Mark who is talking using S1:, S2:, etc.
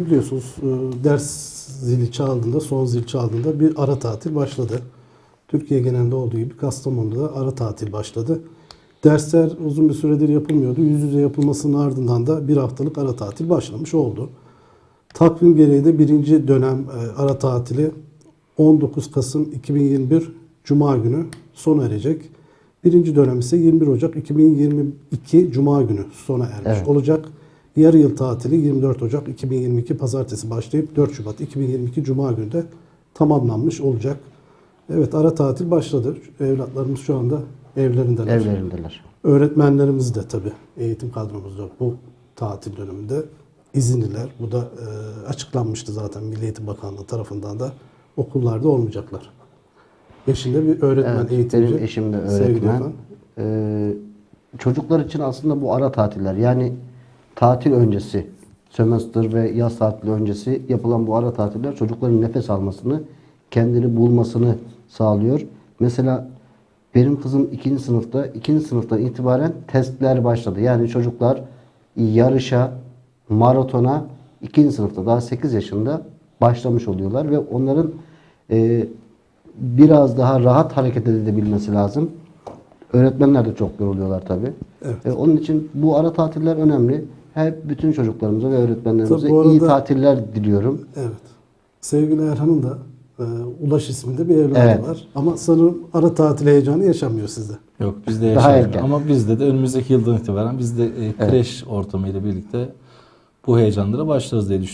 S1: Biliyorsunuz e, ders zili çaldığında, son zil çaldığında bir ara tatil başladı. Türkiye genelinde olduğu gibi Kastamonu'da ara tatil başladı. Dersler uzun bir süredir yapılmıyordu. Yüz yüze yapılmasının ardından da bir haftalık ara tatil başlamış oldu. Takvim gereği de birinci dönem e, ara tatili 19 Kasım 2021 Cuma günü sona erecek. Birinci dönem ise 21 Ocak 2022 Cuma günü sona ermiş
S2: Evet.
S1: olacak. Yarı yıl tatili 24 Ocak 2022 Pazartesi başlayıp 4 Şubat 2022 Cuma günü de tamamlanmış olacak. Evet ara tatil başladı. Evlatlarımız şu anda evlerindeler.
S2: Evlerindeler.
S1: Öğretmenlerimiz de tabii eğitim kadromuzda bu tatil döneminde izinliler. Bu da e, açıklanmıştı zaten Milli Eğitim Bakanlığı tarafından da okullarda olmayacaklar. Eşinde bir öğretmen
S2: Evet,
S1: eğitimci.
S2: benim eşim de öğretmen. Ee, çocuklar için aslında bu ara tatiller yani tatil öncesi, sömestr ve yaz tatili öncesi yapılan bu ara tatiller çocukların nefes almasını, kendini bulmasını sağlıyor. Mesela benim kızım ikinci sınıfta, ikinci sınıftan itibaren testler başladı. Yani çocuklar yarışa, maratona ikinci sınıfta daha 8 yaşında başlamış oluyorlar ve onların e, biraz daha rahat hareket edebilmesi lazım. Öğretmenler de çok yoruluyorlar tabii.
S1: Evet.
S2: E, onun için bu ara tatiller önemli. Hep bütün çocuklarımıza ve öğretmenlerimize
S1: Tabii bu arada-
S2: iyi tatiller diliyorum.
S1: Evet. Sevgili Erhan'ın da e, Ulaş isminde bir evladı
S2: Evet.
S1: var. Ama sanırım ara tatil heyecanı yaşamıyor sizde.
S3: Yok bizde
S2: Daha
S3: yaşanmıyor.
S2: erken.
S3: Ama bizde de önümüzdeki yıldan itibaren biz de e, kreş ortamıyla birlikte bu heyecanlara başlarız diye düşünüyorum.